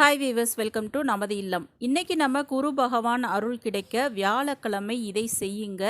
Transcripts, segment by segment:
Hi viewers welcome to நமது இல்லம். இன்றைக்கி நம்ம குரு பகவான் அருள் கிடைக்க வியாழக்கிழமை இதை செய்யுங்க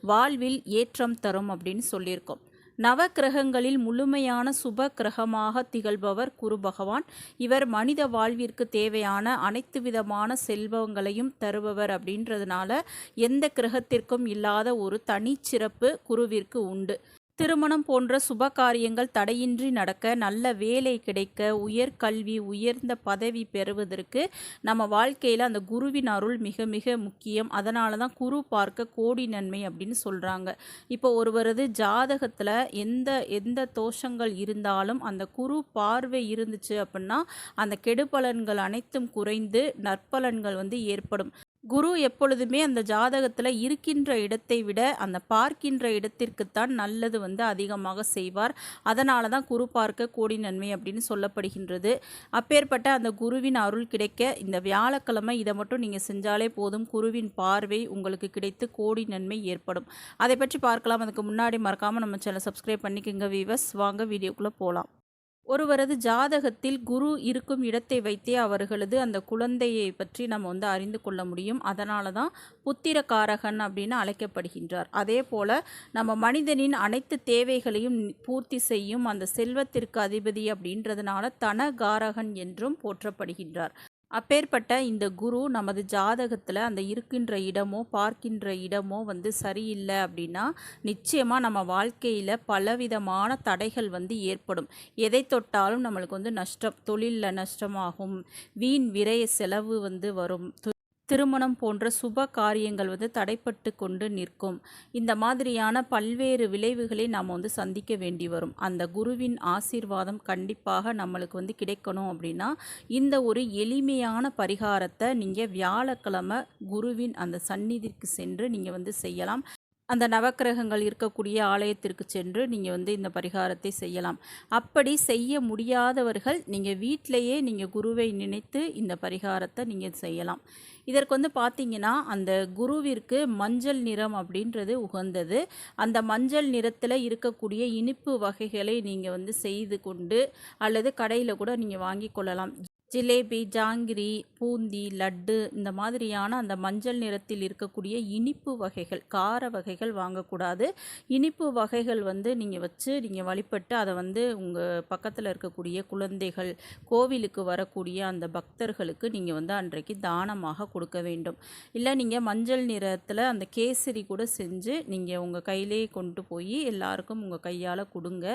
வாழ்வில் ஏற்றம் தரும் அப்படின்னு சொல்லியிருக்கோம். நவ கிரகங்களில் முழுமையான சுப கிரகமாக திகழ்பவர் குரு பகவான். இவர் மனித வாழ்விற்கு தேவையான அனைத்து விதமான செல்வங்களையும் தருபவர் அப்படின்றதுனால எந்த கிரகத்திற்கும் இல்லாத ஒரு தனிச்சிறப்பு குருவிற்கு உண்டு. திருமணம் போன்ற சுப காரியங்கள் தடையின்றி நடக்க நல்ல வேலை கிடைக்க உயர் கல்வி உயர்ந்த பதவி பெறுவதற்கு நம்ம வாழ்க்கையில் அந்த குருவின் அருள் மிக மிக முக்கியம். அதனால தான் குரு பார்க்க கோடி நன்மை அப்படின்னு சொல்கிறாங்க இப்போ ஒருவரது ஜாதகத்தில் எந்த எந்த தோஷங்கள் இருந்தாலும் அந்த குரு பார்வை இருந்துச்சு அப்படின்னா அந்த கெடுபலன்கள் அனைத்தும் குறைந்து நற்பலன்கள் வந்து ஏற்படும். குரு எப்பொழுதுமே அந்த ஜாதகத்தில் இருக்கின்ற இடத்தை விட அந்த பார்க்கின்ற இடத்திற்குத்தான் நல்லது வந்து அதிகமாக செய்வார். அதனால தான் குரு பார்க்க கோடி நன்மை அப்படின்னு சொல்லப்படுகின்றது. அப்பேற்பட்ட அந்த குருவின் அருள் கிடைக்க இந்த வியாழக்கிழமை இதை மட்டும் நீங்கள் செஞ்சாலே போதும். குருவின் பார்வை உங்களுக்கு கிடைத்து கோடி நன்மை ஏற்படும். அதை பற்றி பார்க்கலாம். அதுக்கு முன்னாடி மறக்காமல் நம்ம சேனல் சப்ஸ்கிரைப் பண்ணிக்கோங்க வீவர்ஸ் வாங்க வீடியோக்குள்ளே போகலாம் ஒருவரது ஜாதகத்தில் குரு இருக்கும் இடத்தை வைத்தே அவர்களது அந்த குழந்தையை பற்றி நம்ம வந்து அறிந்து கொள்ள முடியும். அதனால தான் புத்திரக்காரகன் அப்படின்னு அழைக்கப்படுகின்றார். அதே போல் நம்ம மனிதனின் அனைத்து தேவைகளையும் பூர்த்தி செய்யும் அந்த செல்வத்திற்கு அதிபதி அப்படின்றதுனால தனகாரகன் என்றும் போற்றப்படுகின்றார். அப்பேற்பட்ட இந்த குரு நமது ஜாதகத்தில் அந்த இருக்கின்ற இடமோ பார்க்கின்ற இடமோ வந்து சரியில்லை அப்படின்னா நிச்சயமாக நம்ம வாழ்க்கையில் பலவிதமான தடைகள் வந்து ஏற்படும். எதை தொட்டாலும் நம்மளுக்கு வந்து நஷ்டம் தொழிலில் நஷ்டமாகும். வீண் விரைய செலவு வந்து வரும். திருமணம் போன்ற சுப காரியங்கள் வந்து தடைப்பட்டு கொண்டு நிற்கும். இந்த மாதிரியான பல்வேறு விளைவுகளை நாம் வந்து சந்திக்க வேண்டி வரும். அந்த குருவின் ஆசீர்வாதம் கண்டிப்பாக நம்மளுக்கு வந்து கிடைக்கணும் அப்படின்னா இந்த ஒரு எளிமையான பரிகாரத்தை நீங்கள் வியாழக்கிழமை குருவின் அந்த சந்நிதிக்கு சென்று நீங்கள் வந்து செய்யலாம். அந்த நவக்கிரகங்கள் இருக்கக்கூடிய ஆலயத்திற்கு சென்று நீங்கள் வந்து இந்த பரிகாரத்தை செய்யலாம். அப்படி செய்ய முடியாதவர்கள் நீங்கள் வீட்டிலையே நீங்கள் குருவை நினைத்து இந்த பரிகாரத்தை நீங்கள் செய்யலாம். இதற்கு வந்து பார்த்தீங்கன்னா அந்த குருவிற்கு மஞ்சள் நிறம் அப்படின்றது உகந்தது. அந்த மஞ்சள் நிறத்தில் இருக்கக்கூடிய இனிப்பு வகைகளை நீங்கள் வந்து செய்து கொண்டு அல்லது கடையில் கூட நீங்கள் வாங்கி கொள்ளலாம். ஜிலேபி ஜாங்கிரி பூந்தி லட்டு இந்த மாதிரியான அந்த மஞ்சள் நிறத்தில் இருக்கக்கூடிய இனிப்பு வகைகள் கார வகைகள் வாங்கக்கூடாது. இனிப்பு வகைகள் வந்து நீங்கள் வச்சு நீங்கள் வழிபட்டு அதை வந்து உங்கள் பக்கத்தில் இருக்கக்கூடிய குழந்தைகள் கோவிலுக்கு வரக்கூடிய அந்த பக்தர்களுக்கு நீங்கள் வந்து அன்றைக்கு தானமாக கொடுக்க வேண்டும். இல்லை நீங்கள் மஞ்சள் நிறத்தில் அந்த கேசரி கூட செஞ்சு நீங்கள் உங்கள் கையிலே கொண்டு போய் எல்லாருக்கும் உங்கள் கையால் கொடுங்க.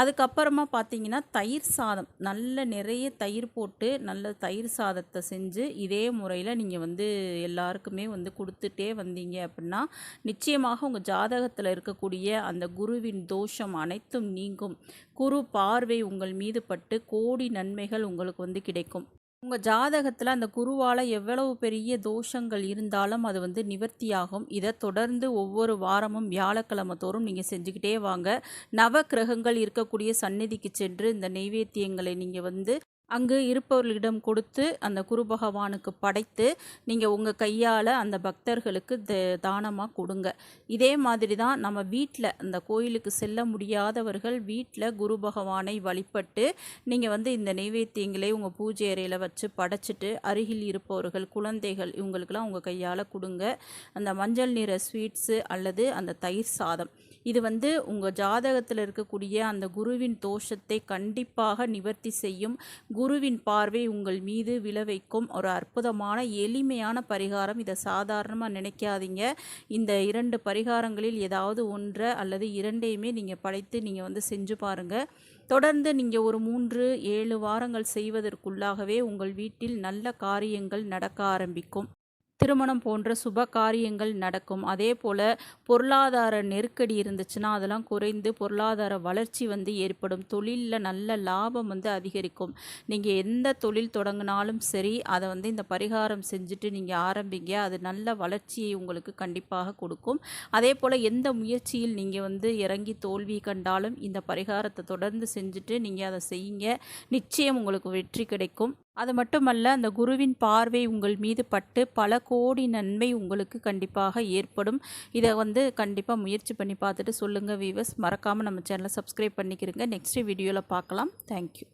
அதுக்கப்புறமா பார்த்தீங்கன்னா தயிர் சாதம். நல்ல நிறைய தயிர் போட்டு நல்ல தயிர் சாதத்தை செஞ்சு இதே முறையில் நீங்கள் வந்து எல்லாருக்குமே வந்து கொடுத்துட்டே வந்தீங்க அப்படின்னா நிச்சயமாக உங்கள் ஜாதகத்தில் இருக்கக்கூடிய அந்த குருவின் தோஷம் அனைத்தும் நீங்கும். குரு பார்வை உங்கள் மீது பட்டு கோடி நன்மைகள் உங்களுக்கு வந்து கிடைக்கும். உங்கள் ஜாதகத்தில் அந்த குருவால் எவ்வளவு பெரிய தோஷங்கள் இருந்தாலும் அது வந்து நிவர்த்தியாகும். இதை தொடர்ந்து ஒவ்வொரு வாரமும் வியாழக்கிழமை தோறும் நீங்கள் செஞ்சுக்கிட்டே வாங்க. நவ கிரகங்கள் இருக்கக்கூடிய சந்நிதிக்கு சென்று இந்த நெய்வேத்தியங்களை நீங்கள் வந்து அங்கு இருப்பவர்களிடம் கொடுத்து அந்த குரு பகவானுக்கு படைத்து நீங்கள் உங்கள் கையால் அந்த பக்தர்களுக்கு த தானமாக கொடுங்க. இதே மாதிரி தான் நம்ம வீட்டில் அந்த கோயிலுக்கு செல்ல முடியாதவர்கள் வீட்டில் குரு பகவானை வழிபட்டு நீங்கள் வந்து இந்த நைவேத்தியங்களை உங்கள் பூஜை அறையில் வச்சு படைச்சிட்டு அருகில் இருப்பவர்கள் குழந்தைகள் இவங்களுக்கெல்லாம் உங்கள் கையால் கொடுங்க. அந்த மஞ்சள் நிற ஸ்வீட்ஸு அல்லது அந்த தயிர் சாதம். இது வந்து உங்கள் ஜாதகத்தில் இருக்கக்கூடிய அந்த குருவின் தோஷத்தை கண்டிப்பாக நிவர்த்தி செய்யும் குருவின் பார்வை உங்கள் மீது விளைவைக்கும் ஒரு அற்புதமான எளிமையான பரிகாரம். இதை சாதாரணமாக நினைக்காதீங்க. இந்த இரண்டு பரிகாரங்களில் ஏதாவது ஒன்றை அல்லது இரண்டையுமே நீங்கள் படைத்து நீங்கள் வந்து செஞ்சு பாருங்கள் தொடர்ந்து நீங்கள் ஒரு மூன்று ஏழு வாரங்கள் செய்வதற்குள்ளாகவே உங்கள் வீட்டில் நல்ல காரியங்கள் நடக்க ஆரம்பிக்கும். திருமணம் போன்ற சுப காரியங்கள் நடக்கும். அதே போல் பொருளாதார நெருக்கடி இருந்துச்சுன்னா அதெல்லாம் குறைந்து பொருளாதார வளர்ச்சி வந்து ஏற்படும். தொழிலில் நல்ல லாபம் வந்து அதிகரிக்கும். நீங்கள் எந்த தொழில் தொடங்கினாலும் சரி அதை வந்து இந்த பரிகாரம் செஞ்சுட்டு நீங்கள் ஆரம்பிங்க. அது நல்ல வளர்ச்சியை உங்களுக்கு கண்டிப்பாக கொடுக்கும். அதே போல் எந்த முயற்சியில் நீங்கள் வந்து இறங்கி தோல்வி கண்டாலும் இந்த பரிகாரத்தை தொடர்ந்து செஞ்சுட்டு நீங்கள் அதை செய்யுங்க. நிச்சயம் உங்களுக்கு வெற்றி கிடைக்கும். அது மட்டுமல்ல அந்த குருவின் பார்வை உங்கள் மீது பட்டு பல கோடி நன்மை உங்களுக்கு கண்டிப்பாக ஏற்படும். இதை வந்து கண்டிப்பாக முயற்சி பண்ணி பார்த்துட்டு சொல்லுங்கள் வீவர்ஸ் மறக்காமல் நம்ம சேனலை சப்ஸ்கிரைப் பண்ணிக்கிறங்க நெக்ஸ்ட் வீடியோவில் பார்க்கலாம். தேங்க்யூ